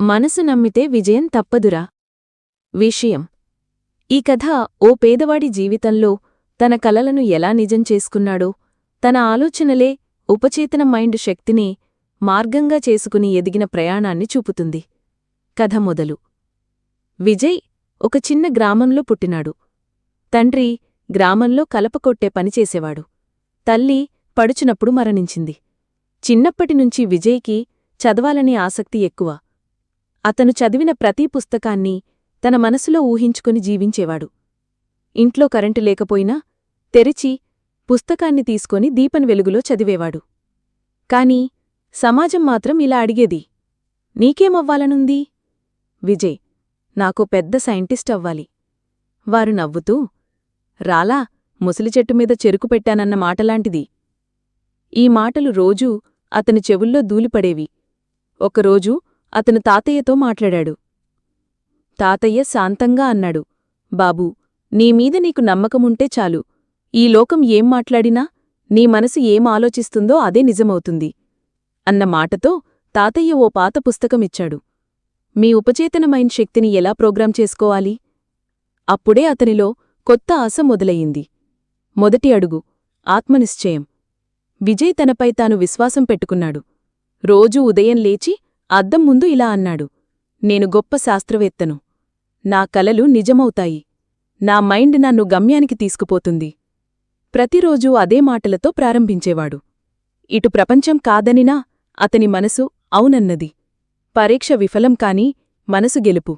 మనసు నమ్మితే విజయం తప్పదురా. విషయం. ఈ కథ ఓ పేదవాడి జీవితంలో తన కలలను ఎలా నిజం చేసుకున్నాడో తన ఆలోచనలే ఉపచేతన మైండ్ శక్తిని మార్గంగా చేసుకుని ఎదిగిన ప్రయాణాన్ని చూపుతుంది. కథ మొదలు. విజయ్ ఒక చిన్న గ్రామంలో పుట్టినాడు. తండ్రి గ్రామంలో కలపకొట్టే పనిచేసేవాడు తల్లి పడుచునప్పుడు మరణించింది. చిన్నప్పటినుంచి విజయ్కి చదవాలనే ఆసక్తి ఎక్కువ. అతను చదివిన ప్రతి పుస్తకాన్ని తన మనసులో ఊహించుకుని జీవించేవాడు. ఇంట్లో కరెంటు లేకపోయినా తెరిచి పుస్తకాన్ని తీసుకొని దీపన్ వెలుగులో చదివేవాడు. కాని సమాజం మాత్రం ఇలా అడిగేది నీకేమవ్వాలనుంది? విజయ్ నాకు పెద్ద సైంటిస్ట్ అవ్వాలి. వారు నవ్వుతూ రాలా ముసలి చెట్టు మీద చెరుకు పెట్టానన్న మాటలాంటిది. ఈ మాటలు రోజూ అతని చెవుల్లో దూలిపడేవి. ఒకరోజు అతను తాతయ్యతో మాట్లాడాడు. తాతయ్య శాంతంగా అన్నాడు బాబూ నీమీద నీకు నమ్మకముంటే చాలు. ఈ లోకం ఏం మాట్లాడినా నీ మనసు ఏం ఆలోచిస్తుందో అదే నిజమవుతుంది అన్న మాటతో తాతయ్య ఓ పాత పుస్తకమిచ్చాడు. మీ ఉపచేతనమైన శక్తిని ఎలా ప్రోగ్రాం చేసుకోవాలి? అప్పుడే అతనిలో కొత్త ఆశ మొదలయ్యింది. మొదటి అడుగు ఆత్మనిశ్చయం. విజయ్ తనపై తాను విశ్వాసం పెట్టుకున్నాడు. రోజూ ఉదయం లేచి అద్దం ముందు ఇలా అన్నాడు. నేను గొప్ప శాస్త్రవేత్తను. నా కలలు నిజమవుతాయి. నా మైండ్ నన్ను గమ్యానికి తీసుకుపోతుంది. ప్రతిరోజూ అదే మాటలతో ప్రారంభించేవాడు. ఇటు ప్రపంచం కాదనినా అతని మనసు అవునన్నది. పరీక్ష విఫలం కాని మనసు గెలుపు.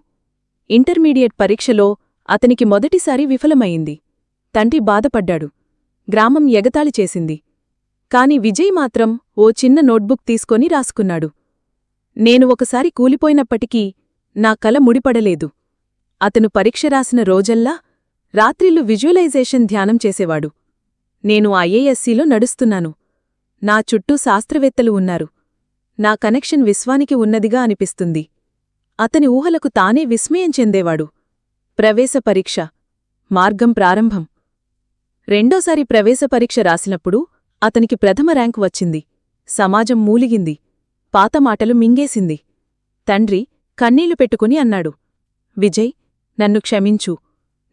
ఇంటర్మీడియట్ పరీక్షలో అతనికి మొదటిసారి విఫలమయింది తండ్రి బాధపడ్డాడు. గ్రామం ఎగతాళి చేసింది. కాని విజయ్ మాత్రం ఓ చిన్న నోట్బుక్ తీసుకొని రాసుకున్నాడు. నేను ఒకసారి కూలిపోయినప్పటికీ నా కల ముడిపడలేదు. అతను పరీక్ష రాసిన రోజల్లా రాత్రిళ్ళు విజువలైజేషన్ ధ్యానం చేసేవాడు. నేను ఐఏఎస్సీలో నడుస్తున్నాను. నా చుట్టూ శాస్త్రవేత్తలు ఉన్నారు. నా కనెక్షన్ విశ్వానికి ఉన్నదిగా అనిపిస్తుంది. అతని ఊహలకు తానే విస్మయం చెందేవాడు. ప్రవేశ పరీక్ష. మార్గం ప్రారంభం. రెండోసారి ప్రవేశ పరీక్ష రాసినప్పుడు అతనికి ప్రథమ ర్యాంకు వచ్చింది. సమాజం మూలిగింది. పాత మాటలు మింగేసింది. తండ్రి కన్నీళ్ళు పెట్టుకుని అన్నాడు. విజయ్ నన్ను క్షమించు.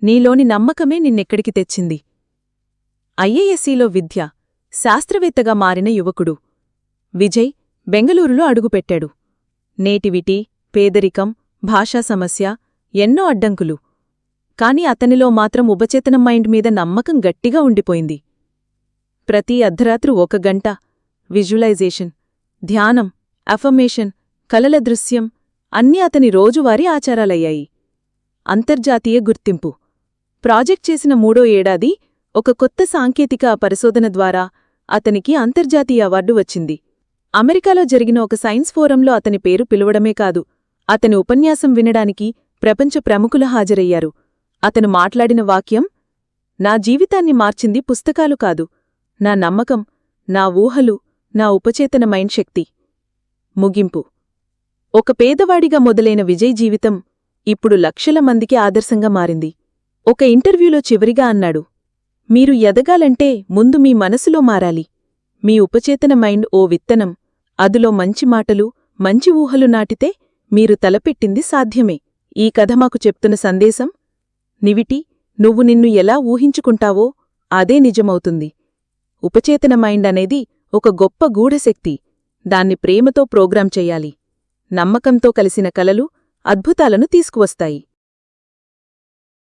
నీలోని నమ్మకమే నిన్నెక్కడికి తెచ్చింది. ఐఏఎస్సీలో విద్య శాస్త్రవేత్తగా మారిన యువకుడు. విజయ్ బెంగళూరులో అడుగుపెట్టాడు. నేటివిటీ పేదరికం భాషా సమస్య ఎన్నో అడ్డంకులు. కాని అతనిలో మాత్రం ఉపచేతనం మైండ్ మీద నమ్మకం గట్టిగా ఉండిపోయింది. ప్రతి అర్ధరాత్రు ఒక గంట. విజువలైజేషన్. ధ్యానం. అఫర్మేషన్ కలల దృశ్యం అన్నీ అతని రోజువారీ ఆచారాలయ్యాయి. అంతర్జాతీయ గుర్తింపు. ప్రాజెక్ట్ చేసిన మూడో ఏడాది ఒక కొత్త సాంకేతిక పరిశోధన ద్వారా అతనికి అంతర్జాతీయ అవార్డు వచ్చింది. అమెరికాలో జరిగిన ఒక సైన్స్ ఫోరంలో అతని పేరు పిలవడమే కాదు అతని ఉపన్యాసం వినడానికి ప్రపంచ ప్రముఖులు హాజరయ్యారు. అతను మాట్లాడిన వాక్యం నా జీవితాన్ని మార్చింది పుస్తకాలు కాదు. నా నమ్మకం నా ఊహలు నా ఉపచేతన మైండ్ శక్తి. ముగింపు. ఒక పేదవాడిగా మొదలైన విజయ్ జీవితం ఇప్పుడు లక్షల మందికి ఆదర్శంగా మారింది. ఒక ఇంటర్వ్యూలో చివరిగా అన్నాడు మీరు ఎదగాలంటే ముందు మీ మనసులో మారాలి. మీ ఉపచేతన మైండ్ ఓ విత్తనం. అదులో మంచి మాటలు మంచి ఊహలు నాటితే మీరు తలపెట్టింది సాధ్యమే. ఈ కథ మాకు చెప్తున్న సందేశం నివిటి నువ్వు నిన్ను ఎలా ఊహించుకుంటావో అదే నిజమవుతుంది. ఉపచేతన మైండ్ అనేది ఒక గొప్ప గూఢశక్తి. దాన్ని ప్రేమతో ప్రోగ్రాం చెయ్యాలి నమ్మకంతో కలిసిన కలలు అద్భుతాలను తీసుకువస్తాయి.